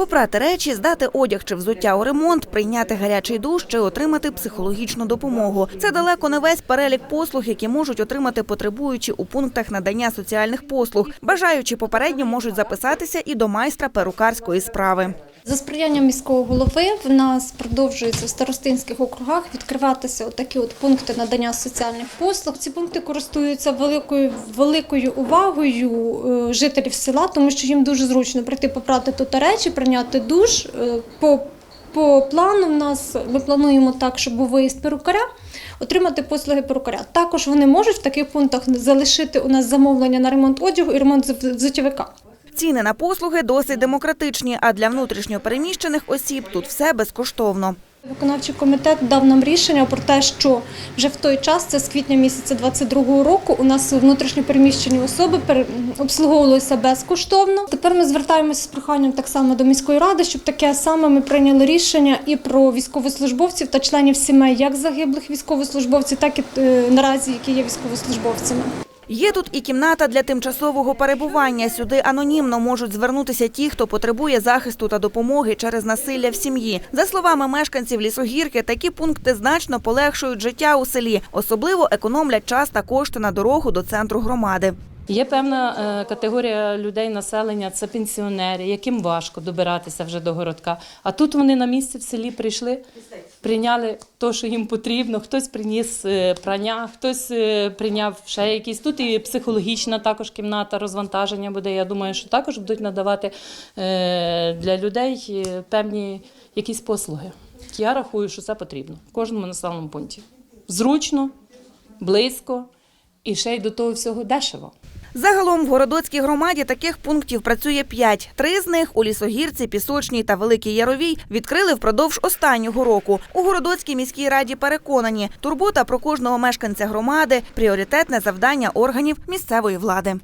Попрати речі, здати одяг чи взуття у ремонт, прийняти гарячий душ чи отримати психологічну допомогу. Це далеко не весь перелік послуг, які можуть отримати потребуючі у пунктах надання соціальних послуг. Бажаючі попередньо можуть записатися і до майстра перукарської справи. За сприяння міського голови в нас продовжується в старостинських округах відкриватися такі от пункти надання соціальних послуг. Ці пункти користуються великою великою увагою е, жителів села, тому що їм дуже зручно прийти попрати тут речі, прийняти душ. Е, По, по плану в нас ми плануємо так, щоб був виїзд перукаря. Отримати послуги перукаря. Також вони можуть в таких пунктах залишити у нас замовлення на ремонт одягу і ремонт взу- взуттєвика. Ціни на послуги досить демократичні, а для внутрішньо переміщених осіб тут все безкоштовно. Виконавчий комітет дав нам рішення про те, що вже в той час, це з квітня місяця 22-го року, у нас внутрішньо переміщені особи обслуговувалися безкоштовно. Тепер ми звертаємося з проханням так само до міської ради, щоб таке саме ми прийняли рішення і про військовослужбовців та членів сімей як загиблих військовослужбовців, так і е, наразі, які є військовослужбовцями. Є тут і кімната для тимчасового перебування. Сюди анонімно можуть звернутися ті, хто потребує захисту та допомоги через насилля в сім'ї. За словами мешканців лісогірки, такі пункти значно полегшують життя у селі, особливо економлять час та кошти на дорогу до центру громади. Є певна е, категорія людей населення, це пенсіонери, яким важко добиратися вже до городка. А тут вони на місці в селі прийшли, прийняли те, що їм потрібно. Хтось приніс е, прання, хтось е, прийняв ще якісь. Тут і психологічна також кімната розвантаження буде. Я думаю, що також будуть надавати для людей певні якісь послуги. Я рахую, що це потрібно в кожному населеному пункті. Зручно, близько і ще й до того всього дешево. Загалом в Городоцькій громаді таких пунктів працює п'ять. Три з них у Лісогірці, Пісочній та Великій Яровій відкрили впродовж останнього року. У Городоцькій міській раді переконані, турбота про кожного мешканця громади пріоритетне завдання органів місцевої влади.